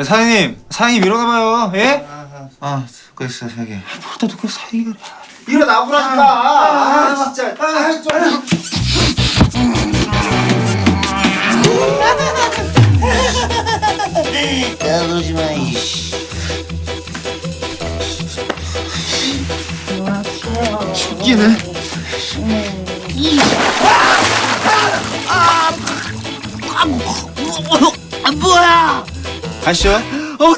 야, 사장님, 사장님 일어나봐요. 예? 아, 그랬어, 자기. 그러다 누가 사이가 일어나 보라니까. 아, 진짜. 아, 좀. 야, 그러지 마, 이씨. 죽기는. 아 뭐야? 가시죠. 어,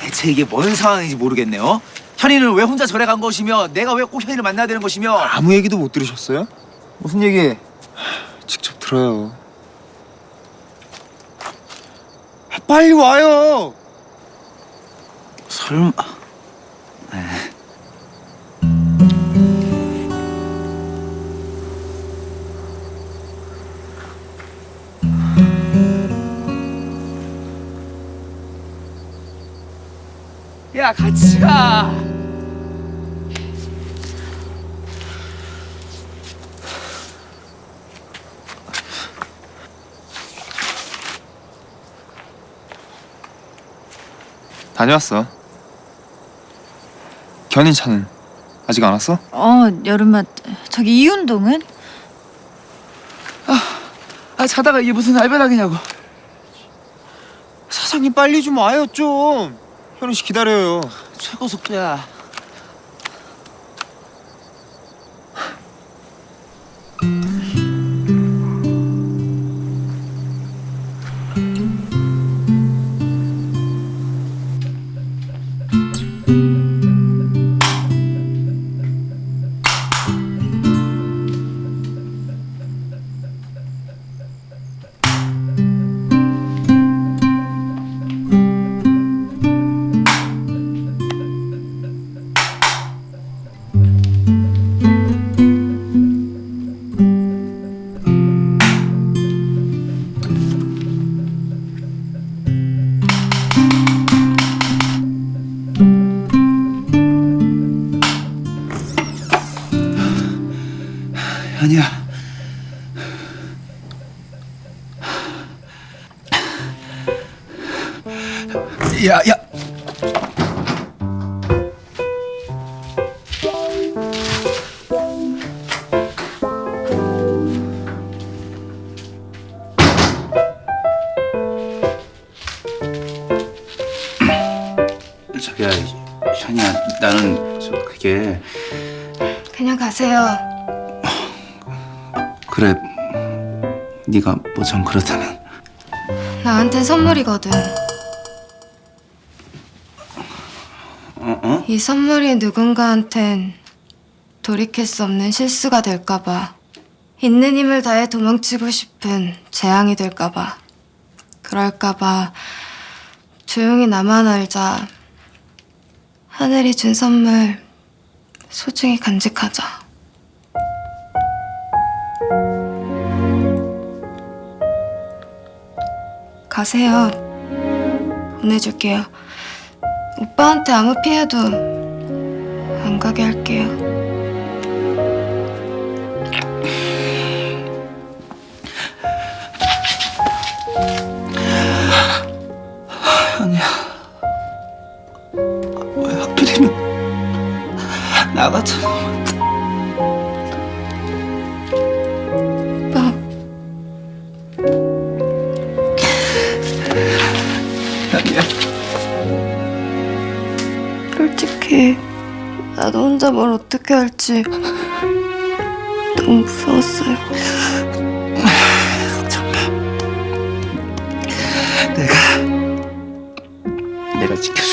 대체 이게 뭔 상황인지 모르겠네요. 현이는 왜 혼자 절에 간 것이며 내가 왜 꼭 현이를 만나야 되는 것이며 아무 얘기도 못 들으셨어요? 무슨 얘기? 직접 들어요. 아, 빨리 와요. 설마 야 같이 가. 다녀왔어. 견인 차는 아직 안 왔어? 어 여름맛 저기 이 운동은? 아 자다가 이게 무슨 알배당이냐고. 사장님 빨리 좀 와요 좀. 현우 씨 기다려요. 최고 속도야. 현이야. 야, 야. 자기야, 현이야, 나는 저 그게 그냥 가세요. 그래. 네가 뭐좀 그렇다면. 나한텐 선물이거든. 어, 어? 이 선물이 누군가한텐 돌이킬 수 없는 실수가 될까봐. 있는 힘을 다해 도망치고 싶은 재앙이 될까봐. 그럴까봐 조용히 나만 알자. 하늘이 준 선물 소중히 간직하자. 가세요. 보내줄게요. 오빠한테 아무 피해도 안 가게 할게요. 현이야. 왜 하필이면 나 같은 놈한테. 어떡해. 나도 혼자 뭘 어떻게 할지 너무 무서웠어요. 아, 걱정 마. 내가 내가 지켜줄.